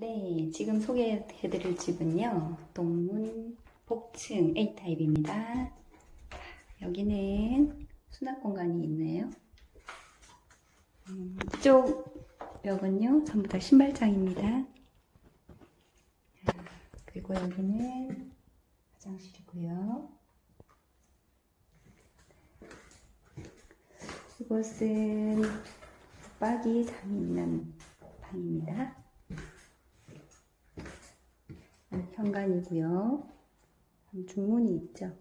네, 지금 소개해드릴 집은요, 동문 복층 A타입입니다. 여기는 수납 공간이 있네요. 음, 이쪽 벽은요, 전부 다 신발장입니다. 아, 그리고 여기는 화장실이고요. 이곳은 붙박이 잠이 있는 방입니다. 현관이고요. 중문이 있죠.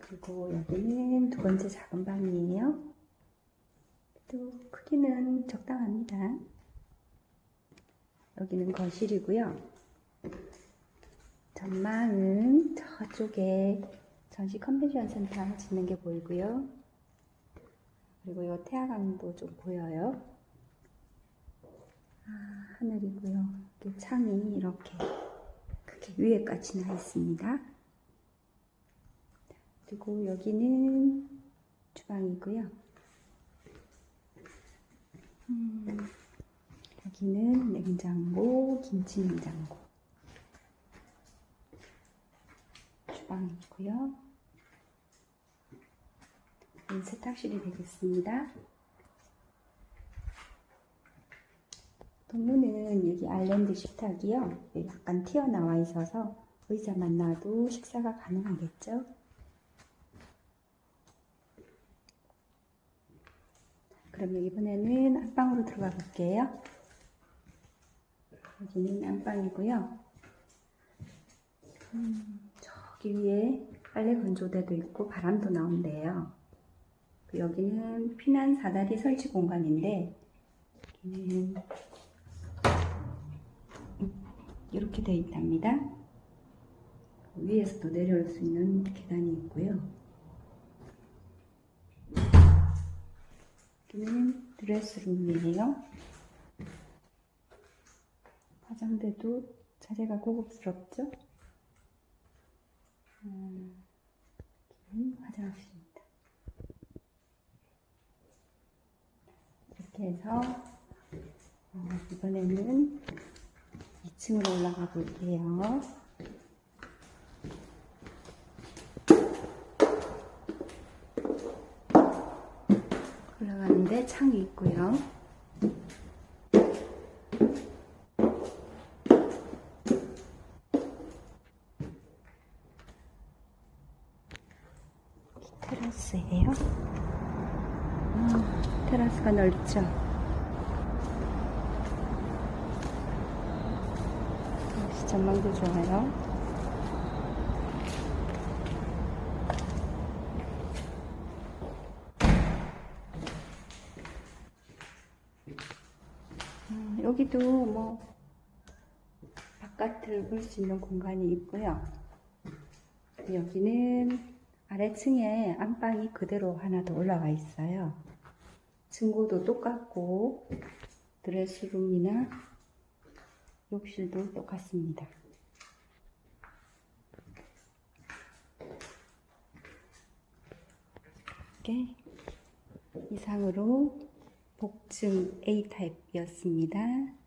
그리고 여기는 두 번째 작은 방이에요. 또 크기는 적당합니다. 여기는 거실이고요. 전망은 저쪽에 전시 컨벤션 센터 짓는 게 보이고요. 그리고 이 태화강도 좀 보여요. 아, 하늘이고요. 이렇게 창이 이렇게 크게 위에까지 나 있습니다. 그리고 여기는 주방이고요. 음, 여기는 냉장고, 김치 냉장고. 주방이고요. 세탁실이 되겠습니다. 동문은 여기 아일랜드 식탁이요. 약간 튀어나와 있어서 의자만 놔도 식사가 가능하겠죠. 그러면 이번에는 안방으로 들어가 볼게요. 여기는 안방이고요. 음, 저기 위에 빨래 건조대도 있고 바람도 나온대요. 여기는 피난 사다리 설치 공간인데 여기는 되어 있답니다. 위에서도 내려올 수 있는 계단이 있고요. 여기는 드레스룸이에요. 화장대도 자재가 고급스럽죠? 음, 여기는 화장실입니다. 이렇게 해서 어, 이번에는 2층으로 올라가 볼게요. 올라가는데 창이 있고요. 테라스예요. 음, 테라스가 넓죠. 역시 전망도 좋아요. 음, 여기도 뭐 바깥을 볼 수 있는 공간이 있고요. 여기는 아래층에 안방이 그대로 하나 더 올라와 있어요. 층고도 똑같고 드레스룸이나 욕실도 똑같습니다. 이렇게 이상으로 복층 A타입이었습니다.